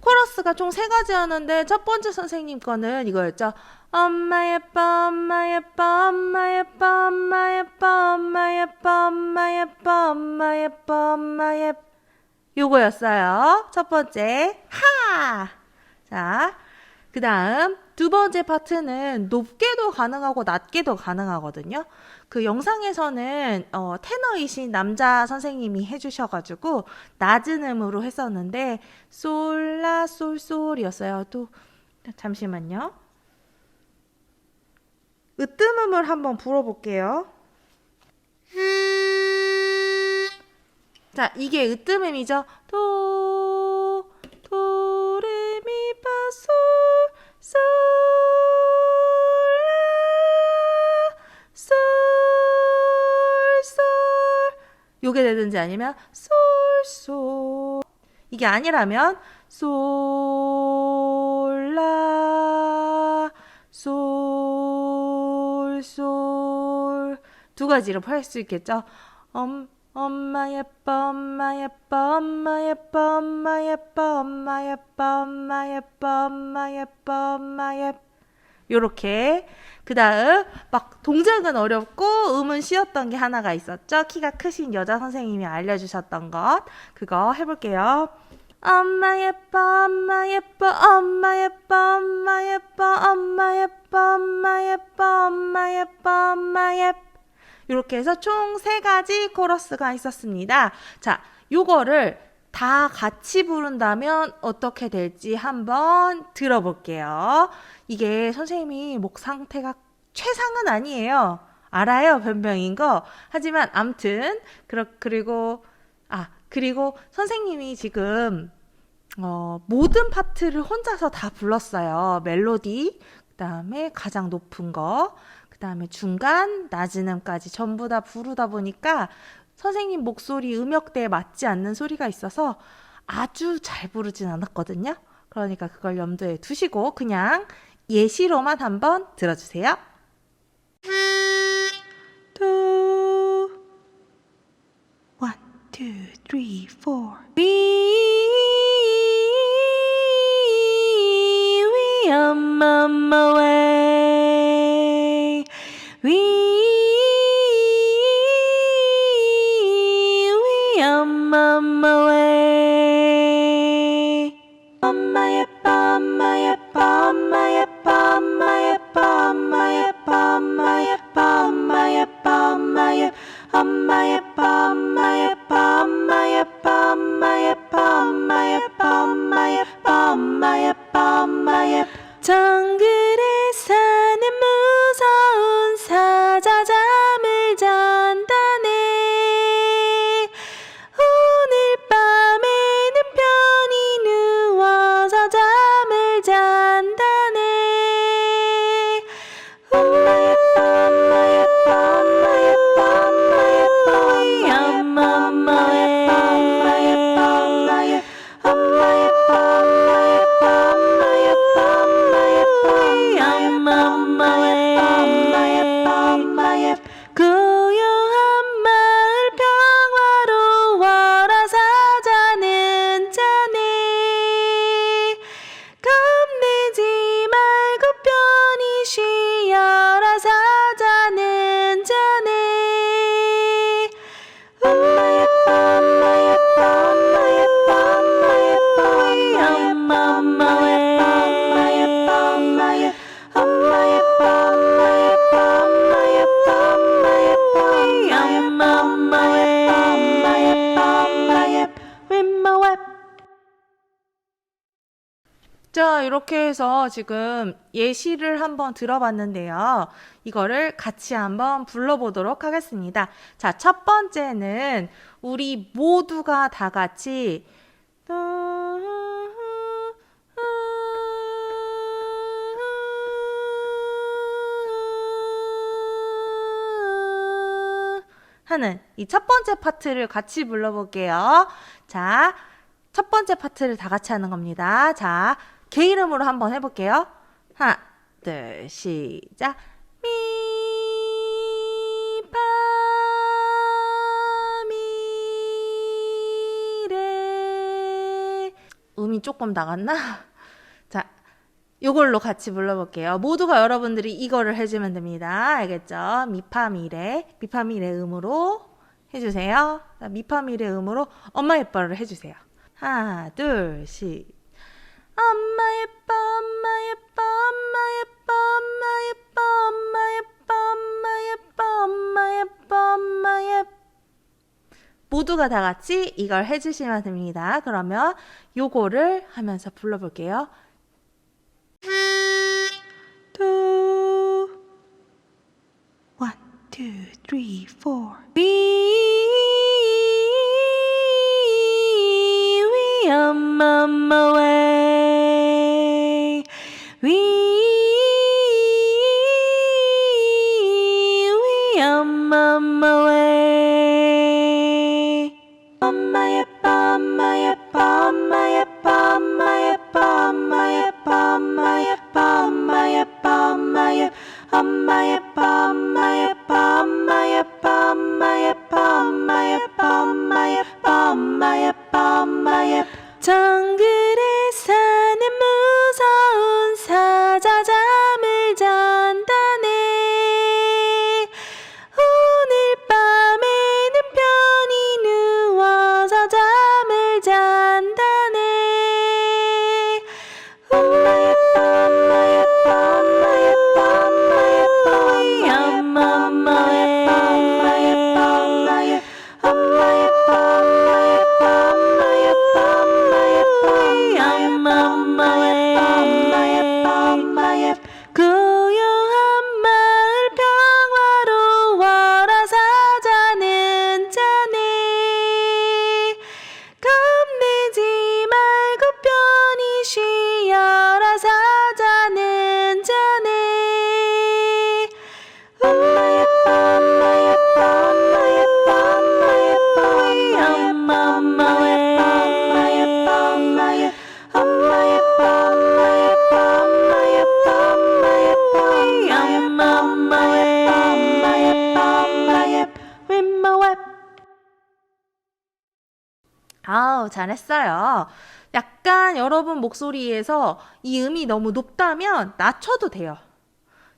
코러스가 총 세 가지였는데 첫 번째 선생님 거는 이거였죠. 엄마 예뻐 엄마 예뻐 엄마 예뻐 엄마 예뻐 엄마 예뻐 엄마 예뻐 엄마 예뻐 엄마 예뻐 요거였어요. 첫 번째 하. 자, 그 다음 두 번째 파트는 높게도 가능하고 낮게도 가능하거든요. 그 영상에서는 어, 테너이신 남자 선생님이 해주셔가지고 낮은 음으로 했었는데 솔라 솔솔이었어요. 또 잠시만요. 으뜸음을 한번 불어볼게요. 자, 이게 으뜸음이죠. 도, 요게 되든지 아니면 솔, 솔. 이게 아니라면 솔, 라, 솔, 솔. 두 가지로 할수 있겠죠? 엄, 엄마 예뻐 엄마 예뻐 엄마 예뻐 엄마 예뻐 엄마 예뻐 엄마 예뻐 엄마 예뻐 엄마 예뻐 요렇게. 그 다음, 막, 동작은 어렵고, 음은 쉬웠던 게 하나가 있었죠? 키가 크신 여자 선생님이 알려주셨던 것. 그거 해볼게요. 엄마 예뻐, 엄마 예뻐, 엄마 예뻐, 엄마 예뻐, 엄마 예뻐, 엄마 예뻐, 엄마 예뻐, 엄마 예뻐. 이렇게 해서 총 세 가지 코러스가 있었습니다. 자, 요거를 다 같이 부른다면 어떻게 될지 한번 들어볼게요. 이게 선생님이 목 상태가 최상은 아니에요. 알아요, 변병인 거. 하지만 암튼 그렇 그리고 아 그리고 선생님이 지금 어, 모든 파트를 혼자서 다 불렀어요. 멜로디, 그 다음에 가장 높은 거, 그 다음에 중간, 낮은 음까지 전부 다 부르다 보니까 선생님 목소리 음역대에 맞지 않는 소리가 있어서 아주 잘 부르진 않았거든요. 그러니까 그걸 염두에 두시고 그냥 예시로만 한번 들어주세요. two, one, two, three, four. We, we on my way. We tongue 자, 이렇게 해서 지금 예시를 한번 들어봤는데요. 이거를 같이 한번 불러보도록 하겠습니다. 자, 첫 번째는 우리 모두가 다 같이 하는 이 첫 번째 파트를 같이 불러볼게요. 자, 첫 번째 파트를 다 같이 하는 겁니다. 자, 개 이름으로 한번 해볼게요. 하나, 둘, 시작. 미, 파, 미, 레. 음이 조금 나갔나? 자, 요걸로 같이 불러볼게요. 모두가 여러분들이 이거를 해주면 됩니다. 알겠죠? 미파미레, 미파미레 음으로 해주세요. 자, 미파미레 음으로 엄마 예뻐를 해주세요. 하나, 둘, 시. 엄마 예뻐, 엄마 예뻐, 엄마 예뻐, 엄마 예뻐, 엄마 예뻐, 엄마 예뻐, 엄마 예뻐, 엄마 예뻐. 모두가 다 같이 이걸 해주시면 됩니다. 그러면 요거를 하면서 불러볼게요. two, one, two, three, four. We, we on my way. Mama. 잘했어요. 약간 여러분 목소리에서 이 음이 너무 높다면 낮춰도 돼요.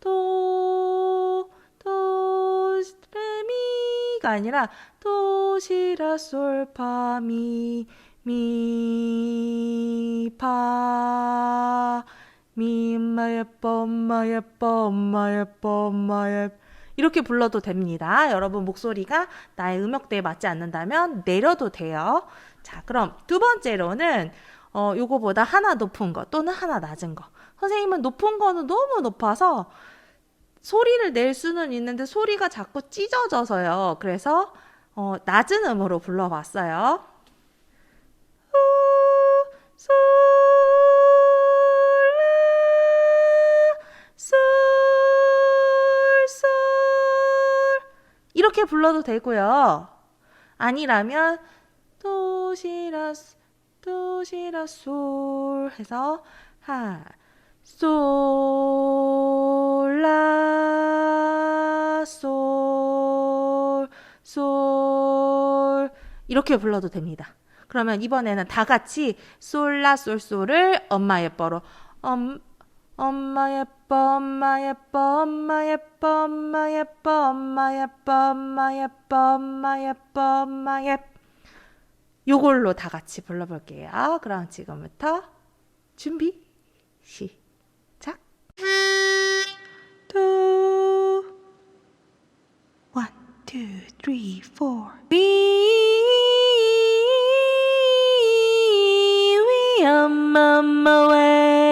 도, 도, 레미가 아니라 도, 시, 라, 솔, 파, 미, 미, 파, 미, 엄마 예뻐, 엄마 예뻐, 엄마 예뻐, 엄마 예뻐. 이렇게 불러도 됩니다. 여러분 목소리가 나의 음역대에 맞지 않는다면 내려도 돼요. 자, 그럼 두 번째로는 어, 요거보다 하나 높은 거 또는 하나 낮은 거. 선생님은 높은 거는 너무 높아서 소리를 낼 수는 있는데 소리가 자꾸 찢어져서요. 그래서 어, 낮은 음으로 불러봤어요. 이렇게 불러도 되고요. 아니라면 도시라 도시라 솔 해서 하 솔라 솔 솔 이렇게 불러도 됩니다. 그러면 이번에는 다 같이 솔라 솔솔을 엄마 예뻐로 엄 엄마 예뻐 엄마 예뻐 엄마 예뻐 엄마 예뻐 엄마 예뻐 엄마 예뻐 엄마 예뻐 엄마 예뻐 요걸로 다 같이 불러볼게요. 그럼 지금부터 준비 시작. three, four. We, we on my way.